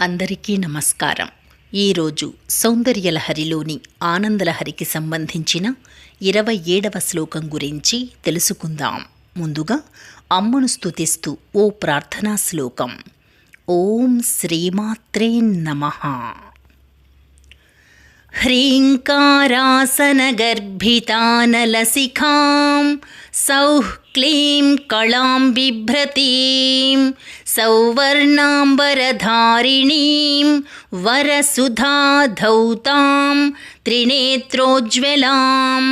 అందరికీ నమస్కారం. ఈరోజు సౌందర్యలహరిలోని ఆనందలహరికి సంబంధించిన ఇరవై ఏడవ శ్లోకం గురించి తెలుసుకుందాం. ముందుగా అమ్మను స్థుతిస్తూ ఓ ప్రార్థనా శ్లోకం. ఓం శ్రీమాత్రే నమః. ह्रीङ्कारासनगर्भितानलसिखां सौः क्लीं कलां बिभ्रतीं सौवर्णाम्बरधारिणीं वरसुधाधौतां त्रिनेत्रोज्ज्वलां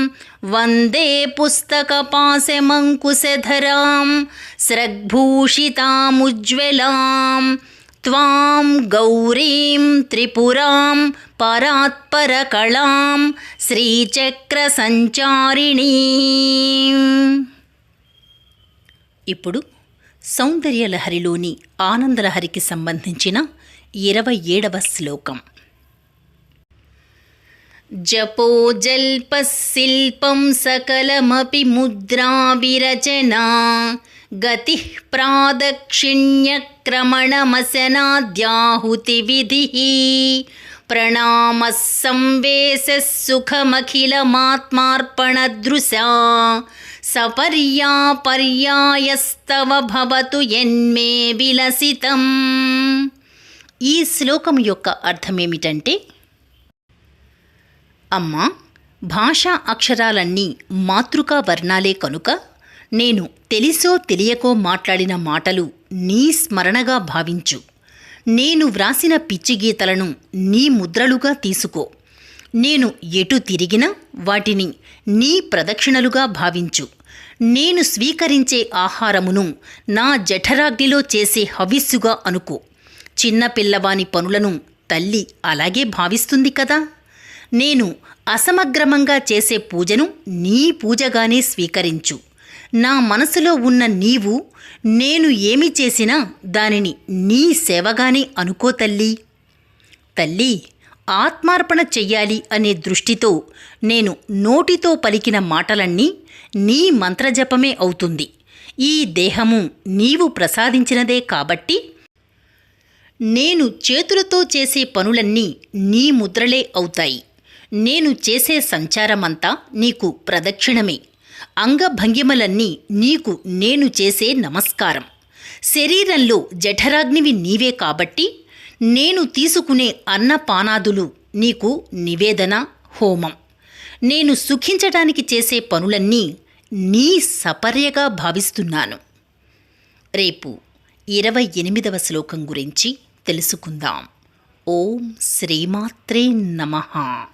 वन्दे पुस्तकपाशमङ्कुशधरां स्रग्भूषितामुज्ज्वलां त्वां गौरीं त्रिपुरां పరాత్పరకళాం శ్రీచక్రసంచారిణీ ఇప్పుడు సౌందర్యలహరిలోని ఆనందలహరికి సంబంధించిన ఇరవై ఏడవ శ్లోకం జపో జల్పశిల్పం సకలమపి ముద్రా విరచనా గతి ప్రాదక్షిణ్యక్రమణమసనాద్యాహుతివిధి ప్రణామः సంవేశः సుఖమఖిలమాత్మార్పణదృశా సపర్యాపర్యాయస్తవ భవతు ఎన్మే విలసితం. ఈ శ్లోకం యొక్క అర్థమేమిటంటే అమ్మా భాషా అక్షరాలన్నీ మాతృకా వర్ణాలే కనుక నేను తెలిసో తెలియకో మాట్లాడిన మాటలు నీ స్మరణగా భావించు. నేను వ్రాసిన పిచ్చి గీతలను నీ ముద్రలుగా తీసుకో. నేను ఎటు తిరిగినా వాటిని నీ ప్రదక్షిణలుగా భావించు. నేను స్వీకరించే ఆహారమును నా జఠరాగ్నిలో చేసే హవిస్సుగా అనుకో. చిన్న పిల్లవాని పనులను తల్లి అలాగే భావిస్తుంది కదా. నేను అసమగ్రమంగా చేసే పూజను నీ పూజగానే స్వీకరించు. నా మనసులో ఉన్న నీవు నేను ఏమి చేసినా దానిని నీ సేవగానే అనుకో తల్లి. తల్లి ఆత్మార్పణ చెయ్యాలి అనే దృష్టితో నేను నోటితో పలికిన మాటలన్నీ నీ మంత్రజపమే అవుతుంది. ఈ దేహము నీవు ప్రసాదించినదే కాబట్టి నేను చేతులతో చేసే పనులన్నీ నీ ముద్రలే అవుతాయి. నేను చేసే సంచారమంతా నీకు ప్రదక్షిణమే. అంగభంగిమలన్నీ నీకు నేను చేసే నమస్కారం. శరీరంలో జఠరాగ్నివి నీవే కాబట్టి నేను తీసుకునే అన్నపానాదులు నీకు నివేదన హోమం. నేను సుఖించటానికి చేసే పనులన్నీ నీ సపర్యగా భావిస్తున్నాను. రేపు ఇరవై ఎనిమిదవ శ్లోకం గురించి తెలుసుకుందాం. ఓం శ్రీమాత్రే నమః.